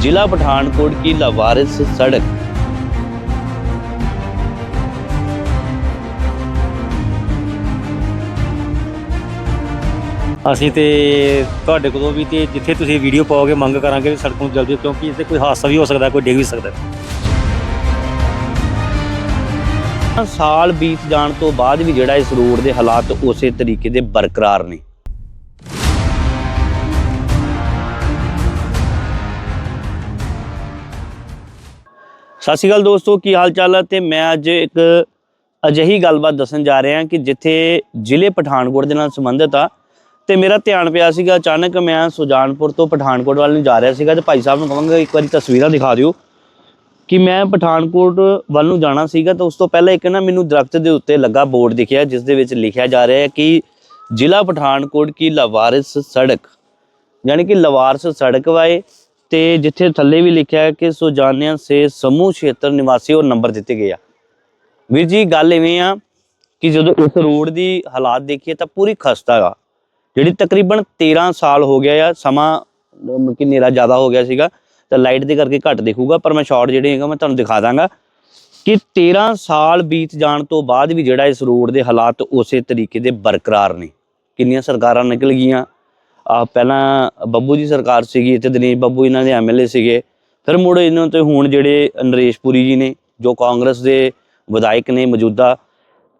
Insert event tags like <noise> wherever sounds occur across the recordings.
जिला पठानकोट की लावारिस सड़क ਅਸੀਂ ਤੇ ਤੁਹਾਡੇ ਕੋਲੋਂ ਵੀ ਤੇ ਜਿੱਥੇ ਤੁਸੀਂ ਵੀਡੀਓ ਪਾਓਗੇ ਮੰਗ ਕਰਾਂਗੇ ਵੀ ਸੜਕ ਨੂੰ ਜਲਦੀ ਕਿਉਂਕਿ ਇੱਥੇ ਕੋਈ ਹਾਦਸਾ ਵੀ ਹੋ ਸਕਦਾ ਕੋਈ ਡਿੱਗ ਵੀ ਸਕਦਾ ਸਾਲ ਬੀਤ ਜਾਣ ਤੋਂ ਬਾਅਦ ਵੀ ਜਿਹੜਾ ਇਸ ਰੋਡ ਦੇ ਹਾਲਾਤ ਉਸੇ ਤਰੀਕੇ ਦੇ ਬਰਕਰਾਰ ਨੇ ਸਤਿ ਸ਼੍ਰੀ ਅਕਾਲ ਦੋਸਤੋ, ਕੀ ਹਾਲ ਚਾਲ ਹੈ ਤੇ ਮੈਂ ਅੱਜ ਇੱਕ ਅਜਿਹੀ ਗੱਲਬਾਤ ਦੱਸਣ ਜਾ ਰਿਹਾ ਕਿ ਜਿੱਥੇ ਜ਼ਿਲ੍ਹੇ ਪਠਾਨਕੋਟ ਦੇ ਨਾਲ ਸੰਬੰਧਿਤ ਆ। ਤੇ ਮੇਰਾ ਧਿਆਨ ਪਿਆ ਸੀਗਾ, ਅਚਾਨਕ ਮੈਂ ਸੁਜਾਨਪੁਰ ਤੋਂ ਪਠਾਨਕੋਟ ਵੱਲ ਨੂੰ ਜਾ ਰਿਹਾ ਸੀਗਾ ਤੇ ਭਾਈ ਸਾਹਿਬ ਨੂੰ ਕਹਾਂਗਾ, ਇੱਕ ਵਾਰੀ ਤਸਵੀਰਾਂ ਦਿਖਾ ਦਿਓ ਕਿ ਮੈਂ ਪਠਾਨਕੋਟ ਵੱਲ ਨੂੰ ਜਾਣਾ ਸੀਗਾ ਤਾਂ ਉਸ ਤੋਂ ਪਹਿਲਾਂ ਇੱਕ ਨਾ ਮੈਨੂੰ ਦਰਖਤ ਦੇ ਉੱਤੇ ਲੱਗਾ ਬੋਰਡ ਦਿਖਿਆ, ਜਿਸ ਦੇ ਵਿੱਚ ਲਿਖਿਆ ਜਾ ਰਿਹਾ ਹੈ ਕਿ ਜ਼ਿਲ੍ਹਾ ਪਠਾਨਕੋਟ ਕੀ ਲਵਾਰਿਸ ਸੜਕ, ਯਾਨੀ ਕਿ ਲਵਾਰਸ ਸੜਕ ਵਾਏ ਤੇ ਜਿੱਥੇ ਥੱਲੇ ਵੀ ਲਿਖਿਆ ਹੈ ਕਿ ਸੁਜਾਨਿਆਂ ਸੇ ਸਮੂਹ ਖੇਤਰ ਨਿਵਾਸੀ ਉਹ ਨੰਬਰ ਦਿੱਤੇ ਗਏ ਆ। ਵੀਰ ਜੀ ਗੱਲ ਐਵੇਂ ਆ ਕਿ ਜਦੋਂ ਇਸ ਰੋਡ ਦੀ ਹਾਲਾਤ ਦੇਖੀਏ ਤਾਂ ਪੂਰੀ ਖਸਤਾ ਗਾ ਜਿਹੜੀ ਤਕਰੀਬਨ 13 ਸਾਲ ਹੋ ਗਿਆ ਆ ਸਮਾਂ ਅਮ, ਕਿ ਹਨੇਰਾ ਜ਼ਿਆਦਾ ਹੋ ਗਿਆ ਸੀਗਾ ਤਾਂ ਲਾਈਟ ਦੇ ਕਰਕੇ ਘੱਟ ਦਿਖੂਗਾ ਪਰ ਮੈਂ ਸ਼ਾਰਟ ਜਿਹੜੇ ਹੈਗਾ ਮੈਂ ਤੁਹਾਨੂੰ ਦਿਖਾ ਦਾਂਗਾ ਕਿ 13 ਸਾਲ ਬੀਤ ਜਾਣ ਤੋਂ ਬਾਅਦ ਵੀ ਜਿਹੜਾ ਇਸ ਰੋਡ ਦੇ ਹਾਲਾਤ ਉਸੇ ਤਰੀਕੇ ਦੇ ਬਰਕਰਾਰ ਨੇ। ਕਿੰਨੀਆਂ ਸਰਕਾਰਾਂ ਨਿਕਲ ਗਈਆਂ ਆ ਪਹਿਲਾਂ ਬੱਬੂ ਜੀ ਸਰਕਾਰ ਸੀਗੀ ਤੇ ਦਿਨੇਸ਼ ਬੱਬੂ ਇਹਨਾਂ ਦੇ ਐਮਐਲਏ ਸੀਗੇ। ਫਿਰ ਮੁੜ ਇਹਨਾਂ ਤੇ ਹੁਣ ਜਿਹੜੇ ਨਰੇਸ਼ ਪੁਰੀ ਜੀ ਨੇ, ਜੋ ਕਾਂਗਰਸ ਦੇ ਵਿਧਾਇਕ ਨੇ ਮੌਜੂਦਾ,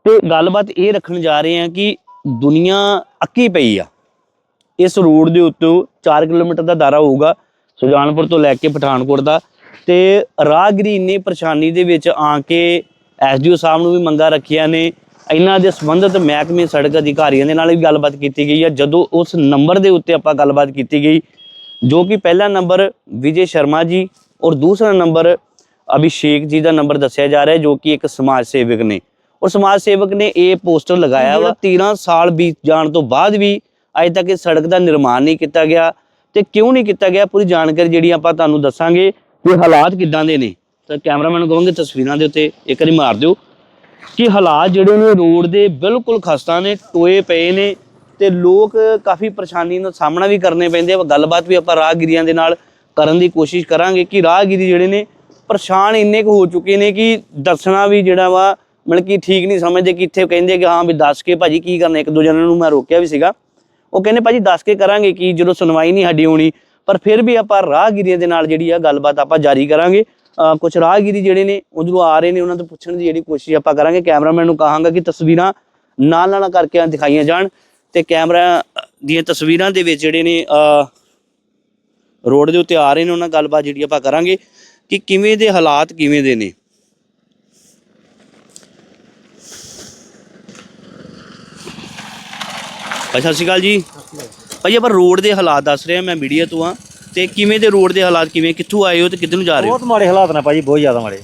ਤੇ ਗੱਲਬਾਤ ਇਹ ਰੱਖਣ ਜਾ ਰਹੇ ਹਾਂ ਕਿ ਦੁਨੀਆ ਅੱਕੀ ਪਈ ਆ। ਇਸ ਰੋਡ ਦੇ ਉੱਤੇ 4 ਕਿਲੋਮੀਟਰ ਦਾ ਦਾਇਰਾ ਹੋਊਗਾ, ਸੁਜਾਨਪੁਰ ਤੋਂ ਲੈ ਕੇ ਪਠਾਨਕੋਟ ਦਾ। ਤੇ ਰਾਹਗੀਰੀ ਇੰਨੀ ਪਰੇਸ਼ਾਨੀ ਦੇ ਵਿੱਚ ਆ ਕੇ ਐਸਡੀਓ ਸਾਹਿਬ ਨੂੰ ਵੀ ਮੰਗਾ ਰੱਖੀਆਂ ਨੇ ਇਹਨਾਂ ਦੇ ਸੰਬੰਧਿਤ ਮਹਿਕਮੇ ਸੜਕ ਅਧਿਕਾਰੀਆਂ ਦੇ ਨਾਲ ਵੀ ਗੱਲਬਾਤ ਕੀਤੀ ਗਈ ਹੈ। ਜਦੋਂ ਉਸ ਨੰਬਰ ਦੇ ਉੱਤੇ ਆਪਾਂ ਗੱਲਬਾਤ ਕੀਤੀ ਗਈ ਜੋ ਕਿ ਪਹਿਲਾ ਨੰਬਰ ਵਿਜੇ ਸ਼ਰਮਾ ਜੀ ਔਰ ਦੂਸਰਾ ਨੰਬਰ ਅਭਿਸ਼ੇਕ ਜੀ ਦਾ ਨੰਬਰ ਦੱਸਿਆ ਜਾ ਰਿਹਾ ਜੋ ਕਿ ਇੱਕ ਸਮਾਜ ਸੇਵਕ ਨੇ। ਔਰ ਸਮਾਜ ਸੇਵਕ ਨੇ ਇਹ ਪੋਸਟਰ ਲਗਾਇਆ ਵਾ 13 ਸਾਲ ਬੀਤ ਜਾਣ ਤੋਂ ਬਾਅਦ ਵੀ ਅਜੇ ਤੱਕ ਇਸ ਸੜਕ ਦਾ ਨਿਰਮਾਣ ਨਹੀਂ ਕੀਤਾ ਗਿਆ ਤੇ ਕਿਉਂ ਨਹੀਂ ਕੀਤਾ ਗਿਆ ਪੂਰੀ ਜਾਣਕਾਰੀ ਜਿਹੜੀ ਆਪਾਂ ਤੁਹਾਨੂੰ ਦੱਸਾਂਗੇ ਕਿ ਹਾਲਾਤ ਕਿੱਦਾਂ ਦੇ ਨੇ। ਤਾਂ ਕੈਮਰਾਮੈਨ ਕਹਾਂਗੇ ਤਸਵੀਰਾਂ ਦੇ ਉੱਤੇ ਇੱਕ ਵਾਰੀ ਮਾਰ ਦਿਓ। ਕਿ ਹਾਲਾਤ ਜਿਹੜੇ ਨੇ ਰੋਡ ਦੇ ਬਿਲਕੁਲ ਖਸਤਾ ਨੇ, ਟੋਏ ਪਏ ਨੇ ਤੇ ਲੋਕ ਕਾਫੀ ਪਰੇਸ਼ਾਨੀ ਦਾ ਸਾਹਮਣਾ ਵੀ ਕਰਨੇ ਪੈਂਦੇ ਆ। ਗੱਲਬਾਤ ਵੀ ਆਪਾਂ ਰਾਹਗੀਰੀਆਂ ਦੇ ਨਾਲ ਕਰਨ ਦੀ ਕੋਸ਼ਿਸ਼ ਕਰਾਂਗੇ ਕਿ ਰਾਹਗੀਰੀ ਜਿਹੜੇ ਨੇ ਪਰੇਸ਼ਾਨ ਇੰਨੇ ਕੁ ਹੋ ਚੁੱਕੇ ਨੇ ਕਿ ਦੱਸਣਾ ਵੀ ਜਿਹੜਾ ਵਾ, ਮਤਲਬ ਕਿ ਠੀਕ ਨਹੀਂ ਸਮਝਦੇ ਕਿ ਇੱਥੇ ਕਹਿੰਦੇ ਕਿ ਹਾਂ ਵੀ ਦੱਸ ਕੇ ਭਾਜੀ ਕੀ ਕਰਨਾ, ਇੱਕ ਦੋ ਜਣਾਂ ਨੂੰ ਮੈਂ ਰੋਕਿਆ ਵੀ ਸੀਗਾ। ਉਹ ਕਹਿੰਦੇ ਭਾਜੀ ਦੱਸ ਕੇ ਕਰਾਂਗੇ ਕਿ ਜਦੋਂ ਸੁਣਵਾਈ ਨਹੀਂ ਸਾਡੀ ਹੋਣੀ, ਪਰ ਫਿਰ ਵੀ ਆਪਾਂ ਰਾਹਗੀਰੀਆਂ ਦੇ ਨਾਲ ਜਿਹੜੀ ਆ ਗੱਲਬਾਤ ਆਪਾਂ ਜਾਰੀ ਕਰਾਂਗੇ। ਕੁਝ ਰਾਹਗੀਰੀ ਜਿਹੜੇ ਨੇ ਉਧਰੋਂ ਆ ਰਹੇ ਨੇ, ਉਹਨਾਂ ਤੋਂ ਪੁੱਛਣ ਦੀ ਜਿਹੜੀ ਕੋਸ਼ਿਸ਼ ਆਪਾਂ ਕਰਾਂਗੇ, ਕੈਮਰਾਮੈਨ ਨੂੰ ਕਹਾਂਗਾ ਕਿ ਤਸਵੀਰਾਂ ਨਾਲ ਨਾਲ ਕਰਕੇ ਦਿਖਾਈਆਂ ਜਾਣ ਤੇ ਕੈਮਰਾ ਦੀਆਂ ਤਸਵੀਰਾਂ ਦੇ ਵਿੱਚ ਜਿਹੜੇ ਨੇ ਰੋਡ ਦੇ ਉੱਤੇ ਆ ਰਹੇ ਨੇ, ਉਹਨਾਂ ਨਾਲ ਗੱਲਬਾਤ ਜਿਹੜੀ ਆਪਾਂ ਕਰਾਂਗੇ ਕਿ ਕਿਵੇਂ ਦੇ ਹਾਲਾਤ ਕਿਵੇਂ ਦੇ ਨੇ। ਭਾਈ, ਸਤਿ ਸ਼੍ਰੀ ਅਕਾਲ ਜੀ। ਭਾਈ, ਆਪਾਂ ਰੋਡ ਦੇ ਹਾਲਾਤ ਦੱਸ ਰਹੇ ਆ ਮੈਂ ਮੀਡੀਆ ਤੋਂ ਆ ਤੇ ਕਿਵੇਂ ਦੇ ਰੋਡ ਦੇ ਹਾਲਾਤ ਕਿਵੇਂ ਕਿੱਥੋਂ ਆਏ ਹੋ ਤੇ ਕਿੱਧਰ ਨੂੰ ਜਾ ਰਹੇ ਹੋ? ਬਹੁਤ ਮਾੜੇ ਹਾਲਾਤ ਨੇ ਭਾਜੀ ਬਹੁਤ ਜ਼ਿਆਦਾ ਮਾੜੇ।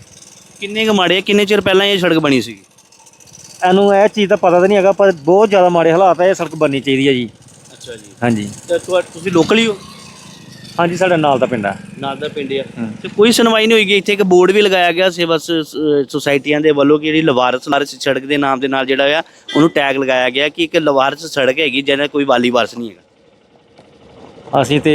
ਕਿੰਨੇ ਕੁ ਮਾੜੇ ਆ? ਕਿੰਨੇ ਚਿਰ ਪਹਿਲਾਂ ਇਹ ਸੜਕ ਬਣੀ ਸੀ ਇਹਨੂੰ ਇਹ ਚੀਜ਼ ਦਾ ਪਤਾ ਤਾਂ ਨਹੀਂ ਹੈਗਾ ਪਰ ਬਹੁਤ ਜ਼ਿਆਦਾ ਮਾੜੇ ਹਾਲਾਤ ਹੈ ਇਹ ਸੜਕ ਬਣਨੀ ਚਾਹੀਦੀ ਹੈ ਜੀ। ਅੱਛਾ ਜੀ। ਹਾਂਜੀ। ਤੇ ਤੁਹਾ- ਤੁਸੀਂ ਲੋਕਲ ਹੀ ਹੋ? ਹਾਂਜੀ ਸਾਡੇ ਨਾਲ ਦਾ ਪਿੰਡ ਹੈ ਨਾਲ ਦਾ ਪਿੰਡ ਆ। ਤੇ ਕੋਈ ਸੁਣਵਾਈ ਨਹੀਂ ਹੋਈਗੀ ਇੱਥੇ ਇੱਕ ਬੋਰਡ ਵੀ ਲਗਾਇਆ ਗਿਆ ਸੇਵਾ ਸ- ਸ- ਸੁਸਾਇਟੀਆਂ ਦੇ ਵੱਲੋਂ ਕਿ ਜਿਹੜੀ ਲਵਾਰਸ ਲਾਰਸ ਸੜਕ ਦੇ ਨਾਮ ਦੇ ਨਾਲ ਜਿਹੜਾ ਆ ਉਹਨੂੰ ਟੈਗ ਲਗਾਇਆ ਗਿਆ ਕਿ ਇੱਕ ਲਵਾਰਸ ਸੜਕ ਹੈਗੀ ਜਿਹਦਾ ਕੋਈ ਵਾਲੀ ਵਾਰਸ ਨਹੀਂ ਹੈਗਾ। ਅਸੀਂ ਤੇ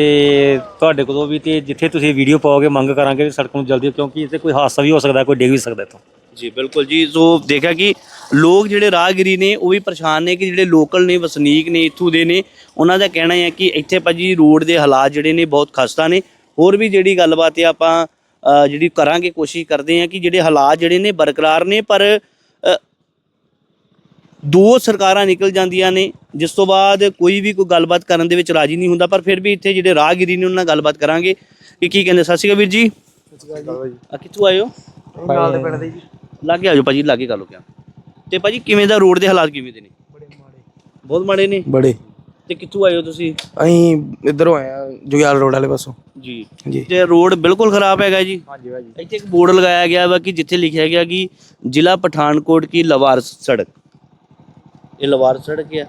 ਤੁਹਾਡੇ ਕੋਲੋਂ ਵੀ ਤੇ ਜਿੱਥੇ ਤੁਸੀਂ ਵੀਡੀਓ ਪਾਓਗੇ, ਮੰਗ ਕਰਾਂਗੇ ਸੜਕ ਨੂੰ ਜਲਦੀ ਕਿਉਂਕਿ ਇੱਥੇ ਕੋਈ ਹਾਦਸਾ ਵੀ ਹੋ ਸਕਦਾ, ਕੋਈ ਡਿੱਗ ਵੀ ਸਕਦਾ ਇੱਥੋਂ। ਜੀ, ਬਿਲਕੁਲ ਜੀ। ਸੋ ਦੇਖਿਆ ਕਿ ਲੋਕ ਜਿਹੜੇ ਰਾਹਗੀਰੀ ਨੇ, ਉਹ ਵੀ ਪਰੇਸ਼ਾਨ ਨੇ ਕਿ ਜਿਹੜੇ ਲੋਕਲ ਨੇ, ਵਸਨੀਕ ਨੇ, ਇੱਥੋਂ ਦੇ ਨੇ, ਉਹਨਾਂ ਦਾ ਕਹਿਣਾ ਹੈ ਕਿ ਇੱਥੇ ਭਾਜੀ ਰੋਡ ਦੇ ਹਾਲਾਤ ਜਿਹੜੇ ਨੇ ਬਹੁਤ ਖਸਤਾ ਨੇ। ਹੋਰ ਵੀ ਜਿਹੜੀ ਗੱਲਬਾਤ ਹੈ ਆਪਾਂ ਜਿਹੜੀ ਕਰਾਂਗੇ, ਕੋਸ਼ਿਸ਼ ਕਰਦੇ ਹਾਂ ਕਿ ਜਿਹੜੇ ਹਾਲਾਤ ਜਿਹੜੇ ਨੇ ਬਰਕਰਾਰ ਨੇ, ਪਰ ਦੋ ਸਰਕਾਰਾਂ ਨਿਕਲ ਜਾਂਦੀਆਂ ਨੇ ਜਿਸ ਤੋਂ ਬਾਅਦ ਕੋਈ ਵੀ ਕੋਈ ਗੱਲਬਾਤ ਕਰਨ ਦੇ ਵਿੱਚ ਰਾਜੀ ਨਹੀਂ ਹੁੰਦਾ ਪਰ ਫਿਰ ਵੀ ਇੱਥੇ ਜਿਹੜੇ ਰਾਹਗੀਰੀ ਨੇ ਉਹਨਾਂ ਨਾਲ ਗੱਲਬਾਤ ਕਰਾਂਗੇ। ਕਿ ਕੀ ਕਹਿੰਦੇ ਸਤਿ ਸ਼੍ਰੀ ਅਕਾਲ ਵੀਰ ਜੀ। ਆ ਕਿੱਥੋਂ ਆਏ ਹੋ? ਨਾਲ ਦੇ ਪਿੰਡ ਦੇ ਜੀ। ਲਾਗੇ ਆ ਜਾਓ ਭਾਜੀ ਲਾਗੇ ਕਰ ਲਓ ਕਿਆ। ਤੇ ਭਾਜੀ ਕਿਵੇਂ ਦਾ ਰੋਡ ਦੇ ਹਾਲਾਤ ਕਿਵੇਂ ਦੇ ਨੇ? ਬੜੇ ਮਾੜੇ। ਬਹੁਤ ਮਾੜੇ ਨੇ? ਬੜੇ। ਤੇ ਕਿੱਥੋਂ ਆਏ ਹੋ ਤੁਸੀਂ? ਅਸੀਂ ਇਧਰੋਂ ਆਏ ਆ ਜੁਗਿਆਲ ਰੋਡ ਵਾਲੇ ਪਾਸੋਂ। ਜੀ। ਜੀ। ਤੇ ਰੋਡ ਬਿਲਕੁਲ ਖਰਾਬ ਹੈਗਾ ਜੀ। ਹਾਂਜੀ ਭਾਜੀ ਇੱਥੇ ਇੱਕ ਬੋਰਡ ਲਗਾਇਆ ਗਿਆ ਵਾ ਕਿ ਜਿੱਥੇ ਲਿਖਿਆ ਗਿਆ ਕਿ ਜ਼ਿਲ੍ਹਾ ਪਠਾਨਕੋਟ ਕੀ ਲਵਾਰਸ ਸੜਕ। ਇਹ ਲਵਾਰਸ ਸੜਕ ਹੈ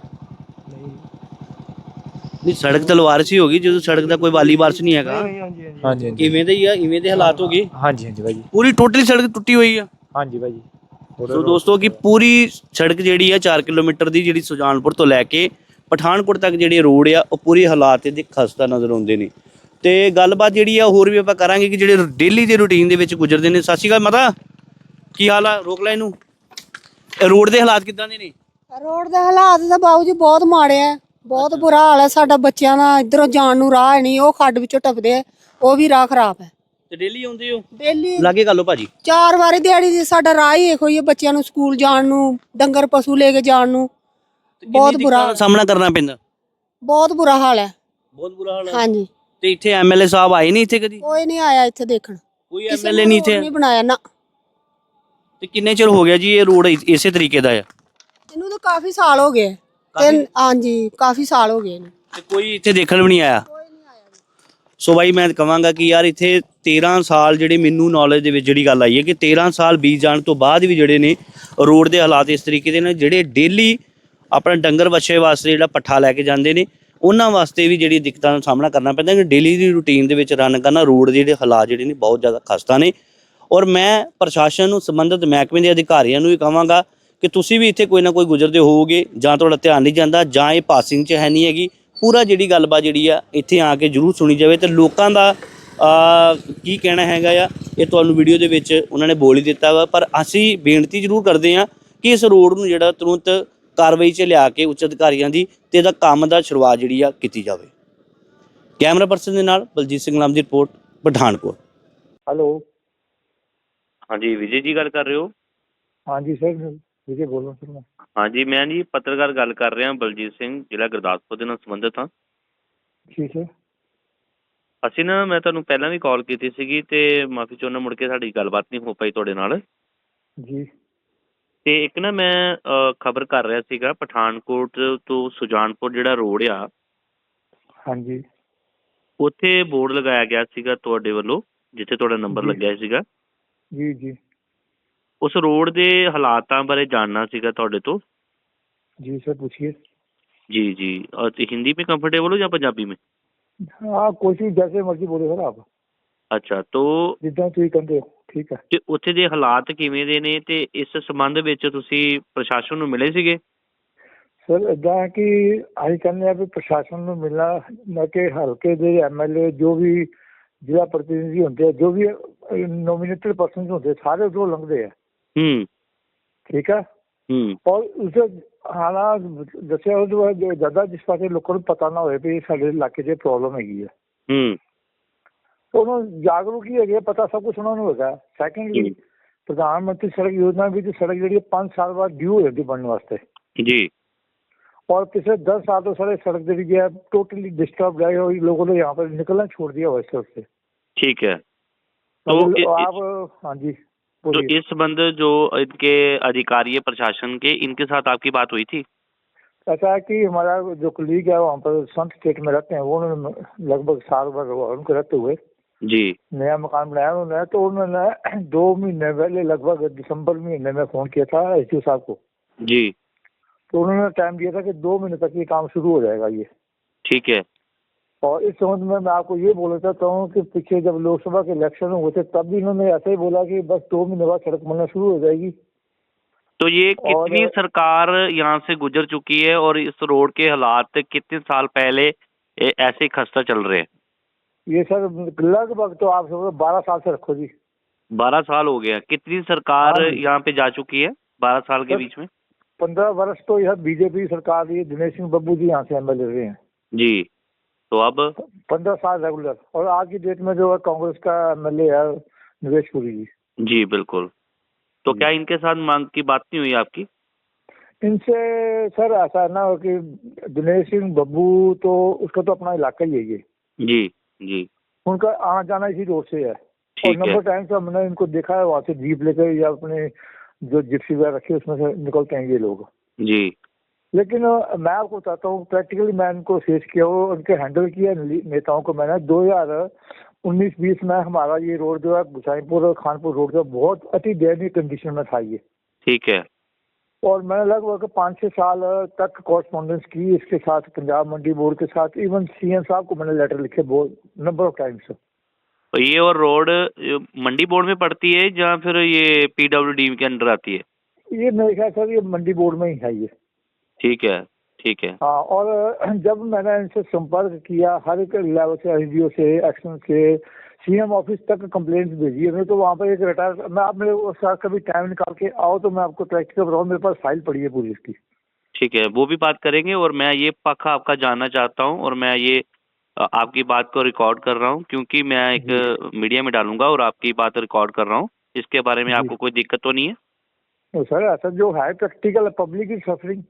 ਨਹੀਂ। ਸੜਕ ਤਾਂ ਲਵਾਰਸ ਹੀ ਹੋਗੀ ਜਦੋਂ ਸੜਕ ਦਾ ਕੋਈ ਵਾਲੀ ਵਾਰਸ ਨਹੀਂ ਹੈਗਾ। ਹਾਂਜੀ ਹਾਂਜੀ ਕਿਵੇਂ ਦੇ ਹੀ ਆ ਇਵੇਂ ਦੇ ਹਾਲਾਤ ਹੋ ਗਏ? ਹਾਂਜੀ ਹਾਂਜੀ ਭਾਜੀ ਪੂਰੀ ਟੋਟਲੀ ਸੜਕ ਟੁੱਟੀ ਹੋਈ ਆ। ਹਾਂਜੀ ਭਾਜੀ ਸੋ ਦੋਸਤੋ ਕਿ ਪੂਰੀ ਸੜਕ ਜਿਹੜੀ ਆ 4 ਕਿਲੋਮੀਟਰ ਦੀ ਜਿਹੜੀ ਸੁਜਾਨਪੁਰ ਤੋਂ ਲੈ ਕੇ ਪਠਾਨਕੋਟ ਤੱਕ ਜਿਹੜੀ ਰੋਡ ਆ ਉਹ ਪੂਰੀ ਹਾਲਾਤ ਇਹਦੇ ਖਸਤਾ ਨਜ਼ਰ ਆਉਂਦੇ ਨੇ। ਤੇ ਗੱਲਬਾਤ ਜਿਹੜੀ ਆ ਹੋਰ ਵੀ ਆਪਾਂ ਕਰਾਂਗੇ ਕਿ ਜਿਹੜੇ ਡੇਲੀ ਦੇ ਰੁਟੀਨ ਦੇ ਵਿੱਚ ਗੁਜ਼ਰਦੇ ਨੇ। ਸਤਿ ਸ਼੍ਰੀ ਅਕਾਲ ਮਾਤਾ। ਕੀ ਹਾਲ ਆ? ਰੋਕ ਲੈ ਇਹਨੂੰ। ਇਹ ਰੋਡ ਦੇ ਹਾਲਾਤ ਕਿੱਦਾਂ ਦੇ ਨੇ? ਰੋਡ ਦੇ ਹਾਲਾਤ ਤਾਂ ਬਾਬੂ ਜੀ ਬਹੁਤ ਮਾੜੇ ਆ ਬਹੁਤ ਬੁਰਾ ਹਾਲ ਹੈ ਸਾਡਾ ਬੱਚਿਆਂ ਦਾ ਇਧਰੋਂ ਜਾਣ ਨੂੰ ਰਾਹ ਨਹੀਂ ਉਹ ਖੱਡ ਵਿੱਚੋਂ ਟੱਪਦੇ ਆ ਉਹ ਵੀ ਰਾਹ ਖਰਾਬ ਹੈ। ਤੇ ਡੇਲੀ ਆਉਂਦੇ ਹੋ? ਡੇਲੀ ਲਾਗੇ ਕਰ ਲਓ ਭਾਜੀ। ਚਾਰ ਵਾਰੀ ਦਿਹਾੜੀ ਦੀ ਸਾਡਾ ਰਾਹ ਹੀ ਇਹੋ ਹੀ ਹੈ ਬੱਚਿਆਂ ਨੂੰ ਸਕੂਲ ਜਾਣ ਨੂੰ ਡੰਗਰ ਪਸ਼ੂ ਲੈ ਕੇ ਜਾਣ ਨੂੰ ਬਹੁਤ ਬੁਰਾ ਸਾਹਮਣਾ ਕਰਨਾ ਪੈਂਦਾ? ਬਹੁਤ ਬੁਰਾ ਹਾਲ ਹੈ। ਬਹੁਤ ਬੁਰਾ ਹਾਲ ਹੈ। ਹਾਂਜੀ। ਤੇ ਇੱਥੇ ਐਮਐਲਏ ਸਾਹਿਬ ਆਏ ਨਹੀਂ ਇੱਥੇ ਕਦੀ? ਕੋਈ ਨਹੀਂ ਆਇਆ ਇੱਥੇ ਦੇਖਣ। ਕੋਈ ਐਮਐਲਏ ਨੇ ਨਹੀਂ ਇੱਥੇ? ਨਹੀਂ ਬਣਾਇਆ ਨਾ। ਤੇ ਕਿੰਨੇ ਚਿਰ ਹੋ ਗਿਆ ਜੀ ਇਹ ਰੋਡ ਇਸੇ ਤਰੀਕੇ ਦਾ ਆ? ਇਹਨੂੰ ਤਾਂ ਕਾਫੀ ਸਾਲ ਹੋ ਗਏ। ਤੇ ਹਾਂਜੀ ਕਾਫੀ ਸਾਲ ਹੋ ਗਏ ਇਹਨੂੰ। ਤੇ ਕੋਈ ਇੱਥੇ ਦੇਖਣ ਵੀ ਨਹੀਂ ਆਇਆ? ਸੋ ਬਾਈ ਮੈਂ ਕਹਾਂਗਾ ਕਿ ਯਾਰ ਇੱਥੇ 13 ਸਾਲ ਜਿਹੜੇ ਮੈਨੂੰ ਨੌਲੇਜ ਦੇ ਵਿੱਚ ਜਿਹੜੀ ਗੱਲ ਆਈ ਹੈ ਕਿ 13 ਸਾਲ ਬੀਤ ਜਾਣ ਤੋਂ ਬਾਅਦ ਵੀ ਜਿਹੜੇ ਨੇ ਰੋਡ ਦੇ ਹਾਲਾਤ ਇਸ ਤਰੀਕੇ ਦੇ ਨੇ ਜਿਹੜੇ ਡੇਲੀ ਆਪਣਾ ਡੰਗਰ ਵੱਛੇ ਵਾਸਤੇ ਜਿਹੜਾ ਪੱਠਾ ਲੈ ਕੇ ਜਾਂਦੇ ਨੇ ਉਹਨਾਂ ਵਾਸਤੇ ਵੀ ਜਿਹੜੀ ਦਿੱਕਤਾਂ ਦਾ ਸਾਹਮਣਾ ਕਰਨਾ ਪੈਂਦਾ ਕਿ ਡੇਲੀ ਦੀ ਰੂਟੀਨ ਦੇ ਵਿੱਚ ਰਨ ਕਰਨਾ ਰੋਡ ਦੇ ਜਿਹੜੇ ਹਾਲਾਤ ਜਿਹੜੇ ਨੇ ਬਹੁਤ ਜ਼ਿਆਦਾ ਖਸਤਾ ਨੇ। ਔਰ ਮੈਂ ਪ੍ਰਸ਼ਾਸਨ ਨੂੰ ਸੰਬੰਧਿਤ ਮਹਿਕਮੇ ਦੇ ਅਧਿਕਾਰੀਆਂ ਨੂੰ ਵੀ ਕਹਾਂਗਾ ਕਿ ਤੁਸੀਂ ਵੀ ਇੱਥੇ ਕੋਈ ਨਾ ਕੋਈ ਗੁਜ਼ਰਦੇ ਹੋਵੋਗੇ ਜਾਂ ਤੁਹਾਡਾ ਧਿਆਨ ਨਹੀਂ ਜਾਂਦਾ ਜਾਂ ਇਹ ਪਾਸਿੰਗ 'ਚ ਹੈ ਨਹੀਂ ਹੈਗੀ ਪੂਰਾ ਜਿਹੜੀ ਗੱਲਬਾਤ ਜਿਹੜੀ ਆ ਇੱਥੇ ਆ ਕੇ ਜਰੂਰ ਸੁਣੀ ਜਾਵੇ। ਤੇ ਲੋਕਾਂ ਦਾ ਕੀ ਕਹਿਣਾ ਹੈਗਾ ਆ ਇਹ ਤੁਹਾਨੂੰ ਵੀਡੀਓ ਦੇ ਵਿੱਚ ਉਹਨਾਂ ਨੇ ਬੋਲ ਹੀ ਦਿੱਤਾ ਵਾ ਪਰ ਅਸੀਂ ਬੇਨਤੀ ਜ਼ਰੂਰ ਕਰਦੇ ਆ ਕਿ ਇਸ ਰੋਡ ਨੂੰ ਜਿਹੜਾ ਤੁਰੰਤ ਕਾਰਵਾਈ 'ਚ ਲਿਆ ਕੇ ਉੱਚ ਅਧਿਕਾਰੀਆਂ ਦੀ ਤੇ ਇਹਦਾ ਕੰਮ ਦਾ ਸ਼ੁਰੂਆਤ ਜਿਹੜੀ ਆ ਕੀਤੀ ਜਾਵੇ। ਕੈਮਰਾ ਪਰਸਨ ਦੇ ਨਾਲ ਬਲਜੀਤ ਸਿੰਘ ਨਾਮ ਦੀ ਰਿਪੋਰਟ ਪਠਾਨਕੋਟ। ਹੈਲੋ। ਹਾਂਜੀ ਵਿਜੇ ਜੀ ਗੱਲ ਕਰ ਰਹੇ ਹੋ? ਹਾਂਜੀ ਸਰ। ਹਾਂਜੀ ਮੈਂ ਜੀ ਪੱਤਰਕਾਰ ਗੱਲ ਕਰ ਰਿਹਾ ਬਲਜੀਤ ਸਿੰਘ ਜ਼ਿਲ੍ਹਾ ਗੁਰਦਾਸਪੁਰ ਦੇ ਨਾਲ ਸੰਬੰਧਿਤ ਹਾਂ। ਅਸੀਂ ਨਾ ਮੈਂ ਤੁਹਾਨੂੰ ਪਹਿਲਾਂ ਵੀ ਕਾਲ ਕੀਤੀ ਸੀਗੀ ਤੇ ਮਾਫੀ ਚਾਹੁੰਦਾ ਮੁੜ ਕੇ ਸਾਡੀ ਗੱਲਬਾਤ ਨਹੀਂ ਹੋ ਪਾਈ ਤੁਹਾਡੇ ਨਾਲ। ਜੀ। ਤੇ ਇੱਕ ਨਾ ਮੈਂ ਖਬਰ ਕਰ ਰਿਹਾ ਸੀਗਾ ਪਠਾਨਕੋਟ ਤੋਂ ਸੁਜਾਨਪੁਰ ਜਿਹੜਾ ਰੋਡ ਆ। ਹਾਂਜੀ। ਉੱਥੇ ਬੋਰਡ ਲਗਾਇਆ ਗਿਆ ਸੀਗਾ ਤੁਹਾਡੇ ਵੱਲੋਂ ਜਿੱਥੇ ਤੁਹਾਡਾ ਨੰਬਰ ਲੱਗਿਆ ਸੀਗਾ। ਜੀ ਜੀ। ਉਸ ਰੋਡ ਦੇ ਹਾਲਾਤਾਂ ਬਾਰੇ ਜਾਣਨਾ ਸੀਗਾ ਤੁਹਾਡੇ ਤੋਂ जी सर पूछिए ਜੀ ਜੀ और हिंदी में कंफर्टेबल हो या पंजाबी में हाँ कोशिश जैसे मर्जी बोले सर आप ਅੱਛਾ ਤੋਂ जितना ਤੁਸੀਂ ਕਹਿੰਦੇ ਹੋ ਠੀਕ ਹੈ ਤੇ ਉੱਥੇ ਦੇ ਹਾਲਾਤ ਕਿਵੇਂ ਦੇ ਨੇ ਤੇ ਇਸ ਸੰਬੰਧ ਵਿੱਚ ਤੁਸੀਂ ਪ੍ਰਸ਼ਾਸਨ ਨੂੰ ਮਿਲੇ ਸੀਗੇ ਸਰ ਇਦਾਂ ਹੈ ਕਿ ਅਸੀਂ ਕਹਿੰਦੇ ਆ ਵੀ ਪ੍ਰਸ਼ਾਸਨ ਨੂੰ ਮਿਲਣਾ ਨਾ ਕਿ ਹਲਕੇ ਦੇ ਐਮਐਲਏ ਜੋ ਵੀ ਜ਼ਿਲ੍ਹਾ ਪ੍ਰਤੀਨਿਧੀ ਹੁੰਦੇ ਆ ਜੋ ਵੀ ਨੋਮੀਨੇਟਡ ਪਰਸਨਸ ਹੁੰਦੇ ਸਾਰੇ ਉਧਰੋਂ ਲੰਘਦੇ ਆ ਹੂੰ ਠੀਕ ਹੈ ਹੂੰ ਔਰ ਉਸ ਹਾਲਾਤ ਦੱਸਿਆ ਉਹਦੇ ਬਾਅਦ ਜਿਆਦਾ ਜਿਸ ਪਾਸੇ ਲੋਕਾਂ ਨੂੰ ਪਤਾ ਨਾ ਹੋਵੇ ਵੀ ਸਾਡੇ ਇਲਾਕੇ 'ਚ ਪ੍ਰੋਬਲਮ ਹੈਗੀ ਹੈ ਹੂੰ ਉਹਨੂੰ ਜਾਗਰੂਕ ਹੀ ਹੈਗੇ ਆ, ਪਤਾ ਸਭ ਕੁਝ ਉਹਨਾਂ ਨੂੰ ਹੈਗਾ ਸੈਕੰਡਲੀ ਜੀ। ਪ੍ਰਧਾਨ ਮੰਤਰੀ ਸੜਕ ਯੋਜਨਾ ਵਿੱਚ ਸੜਕ ਜਿਹੜੀ 5 ਸਾਲ ਬਾਅਦ ਡਿਊ ਹੋ ਜਾਂਦੀ ਬਣਨ ਵਾਸਤੇ ਜੀ और पिछले दस साल तो सर सड़क ਜਿਹੜੀ है टोटली डिस्टर्ब है और लोगों ने यहाँ पर निकलना छोड़ दिया हुआ है इस सड़क से ठीक है तो मतलब इ- आप हाँ जी तो इस संबंध जो इनके अधिकारी प्रशासन के इनके साथ आपकी बात हुई थी? ऐसा है कि हमारा जो कलीग है वहाँ पर संत स्टेट में रहते हैं वो उन्होंने लगभग साल भर हुआ उनको रहते हुए। जी। नया मकान बनाया उन्होंने तो उन्होंने <clears throat> दो महीने पहले लगभग दिसंबर महीने में फ़ोन किया था एस साहब को। जी। तो उन्होंने टाइम दिया था कि दो महीने तक ये काम शुरू हो जाएगा ये। ठीक है। और इस संबंध में मैं आपको ये बोलना चाहता हूँ कि पीछे जब लोकसभा के इलेक्शन हुए थे तब भी इन्होंने ऐसे ही बोला कि बस दो महीने बाद सड़क बनना शुरू हो जाएगी। तो ये कितनी सरकार यहाँ से गुजर चुकी है और इस रोड के हालात कितने साल पहले ऐसे खस्ता चल रहे हैं? ये सर लगभग तो आप समझो बारह साल से रखो जी। बारह साल हो गया। कितनी सरकार हाँ यहाँ पे जा चुकी है बारह साल के बीच में? पंद्रह वर्ष तो यह बीजेपी सरकार दिनेश सिंह बब्बू जी यहाँ से एमएलए रहे हैं। जी। तो अब पंद्रह साल रेगुलर और आज की डेट में जो है कांग्रेस का एमएलए है निवेश पुरी जी। जी बिल्कुल। तो क्या इनके साथ मांग की बात नहीं हुई आपकी? इनसे सर ऐसा है ना कि दिनेश सिंह बब्बू तो उसका तो अपना इलाका ही है ये। जी जी। उनका आना जाना इसी रोड से है। और है। नंबर टाइम से हमने इनको देखा है वहाँ से जीप लेकर या अपने जो जिप्सी वगैरह रखी है उसमें से निकलते हैं ये लोग। जी। लेकिन मैं आपको बताता हूँ प्रैक्टिकली मैं इनको फेस किया वो उनके हैंडल किया नेताओं को मैंने। दो हज़ार उन्नीस बीस में हमारा ये रोड जो है गुसाईपुर और खानपुर रोड जो बहुत अति दयनीय कंडीशन में था ये। ठीक है। और मैंने लगभग पाँच छः साल तक कॉरस्पॉन्डेंस की इसके साथ पंजाब मंडी बोर्ड के साथ इवन सीएम साहब को मैंने लेटर लिखे बहुत नंबर ऑफ़ टाइम्स ये और रोड मंडी बोर्ड में पड़ती है या फिर ये पीडब्ल्यूडी के अंडर आती है? ये मेरे ख्याल सर ये मंडी बोर्ड में ही है ये। ठीक है ठीक है। हाँ और <clears throat> जब मैंने इनसे संपर्क किया हर एक लेवल से एनजीओ से एक्शन से सीएम ऑफ़िस तक कंप्लेंट भेजी है तो वहाँ पर एक रिटायर मैं आप मेरे साथ कभी टाइम निकाल के आओ तो मैं आपको प्रैक्टिकल बताऊँ मेरे पास फ़ाइल पड़ी है पूरी इसकी ठीक है वो भी बात करेंगे और मैं ये पक्का आपका जानना चाहता हूँ और मैं ये आपकी बात को रिकॉर्ड कर रहा हूँ क्योंकि मैं एक मीडिया में डालूँगा और आपकी बात रिकॉर्ड कर रहा हूँ इसके बारे में आपको कोई दिक्कत तो नहीं है? तो सर ऐसा जो है प्रैक्टिकल पब्लिक इज़ सफरिंग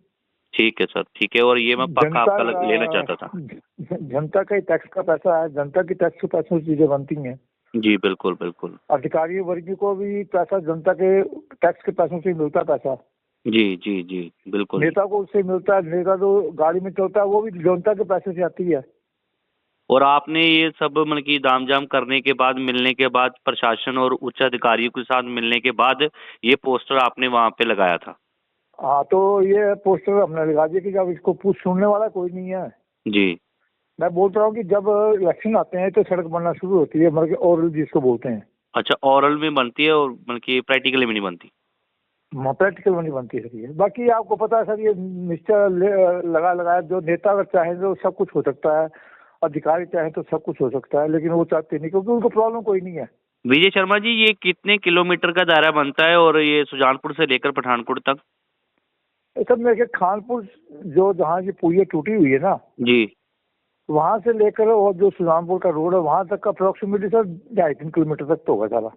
ठीक है सर ठीक है और ये मैं पक्का आपका लेना चाहता था। जनता का ही टैक्स का पैसा है जनता की टैक्स के पैसों से चीज़ें बनती हैं। जी बिल्कुल बिल्कुल। अधिकारी वर्ग को भी पैसा जनता के टैक्स के पैसों से मिलता पैसा। जी जी जी बिल्कुल। नेता को उससे मिलता है नेता जो गाड़ी में चलता है वो भी जनता के पैसे से आती है। और आपने ये सब मतलब कि दामजाम करने के बाद मिलने के बाद प्रशासन और उच्च अधिकारियों के साथ मिलने के बाद ये पोस्टर आपने वहाँ पे लगाया था? हाँ तो ये पोस्टर हमने लगा दिया कि जब इसको पूछ सुनने वाला कोई नहीं है। जी। मैं बोल रहा हूँ कि जब इलेक्शन आते हैं तो सड़क बनना शुरू होती है मतलब ओरल जिसको बोलते हैं। अच्छा ओरल में बनती है और मतलब कि प्रैक्टिकली में नहीं बनती? प्रैक्टिकल में नहीं बनती है सर ये। बाकी आपको पता है सर ये मिस्टर लगा लगाया जो नेता अगर चाहे तो सब कुछ हो सकता है अधिकारी चाहे तो सब कुछ हो सकता है लेकिन वो चाहते नहीं क्योंकि उनको प्रॉब्लम कोई नहीं है। विजय शर्मा जी ये कितने किलोमीटर का दायरा बनता है और ये सुजानपुर से लेकर पठानकोट तक? सर मेरे ख्याल खानपुर जो जहाँ की पुलिया टूटी हुई है ना जी। वहाँ से लेकर और जो सुजानपुर का रोड है वहाँ तक का अप्रोक्सीमेटली सर ढाई तीन किलोमीटर तक तो होगा सारा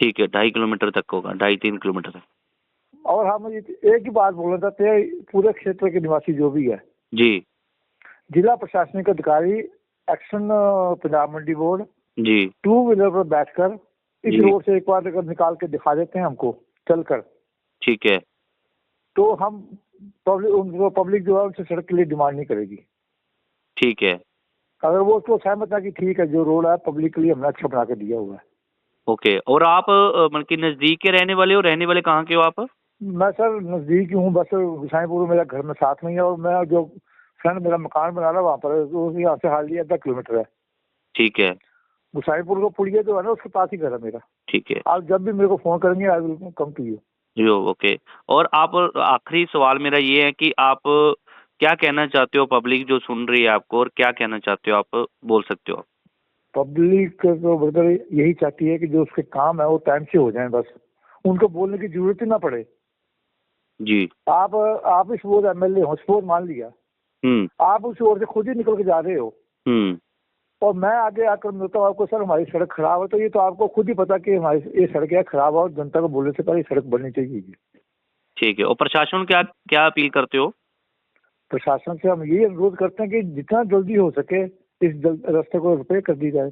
ठीक है ढाई किलोमीटर तक होगा ढाई तीन किलोमीटर तक। और हम ये- एक ही बात बोलना चाहते हैं पूरे क्षेत्र के निवासी जो भी है। जी। जिला प्रशासनिक अधिकारी एक्शन पंजाब मंडी बोर्ड जी। टू व्हीलर पर बैठकर इस रोड से एक बार निकाल के दिखा देते हैं हमको चलकर ठीक है। तो हम पब्लिक उनको पब्लिक जो है उनसे सड़क के लिए डिमांड नहीं करेगी। ठीक है। अगर वो उसको सहमत है कि ठीक है जो रोड है पब्लिक के लिए हमने अच्छा बना के दिया हुआ है। ओके और आप मतलब कि नज़दीक के रहने वाले हो रहने वाले कहाँ के हो आप? मैं सर नज़दीक ही हूँ बस गुसाईपुर मेरा घर में साथ में ही है और मैं जो फ्रेंड मेरा मकान बना रहा वहाँ पर वो यहाँ से हाल ही आधा किलोमीटर है। ठीक है। गुसाईपुर का पुलिया जो है ना उसके पास ही घर है मेरा। ठीक है। आप जब भी मेरे को फ़ोन करेंगे I will come to you जो ओके। और आप आखिरी सवाल मेरा ये है कि आप क्या कहना चाहते हो पब्लिक जो सुन रही है आपको और क्या कहना चाहते हो आप बोल सकते हो पब्लिक तो ब्रदर यही चाहती है कि जो उसके काम है वो टाइम से हो जाए बस। उनको बोलने की ज़रूरत ही ना पड़े। जी। आप आप इस वो एम एल ए हो सपोज़ मान लिया। हम्म। आप उस ओर से खुद ही निकल के जा रहे हो। हम्म। और मैं आगे आकर मिलता हूँ आपको सर हमारी सड़क खराब है तो ये तो आपको खुद ही पता कि हमारी ये सड़क है खराब है और जनता को बोलने से पहले ये सड़क बननी चाहिए। ठीक है और प्रशासन क्या क्या अपील करते हो? प्रशासन से हम यही अनुरोध करते हैं कि जितना जल्दी हो सके इस रास्ते को रिपेयर कर दी जाए।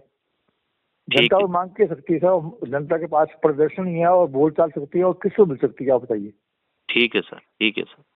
जनता है। वो मांग के सकती है सर जनता के पास प्रदर्शन ही है और बोल चाल सकती है और किसको मिल सकती है आप बताइए। ठीक है सर ठीक है सर।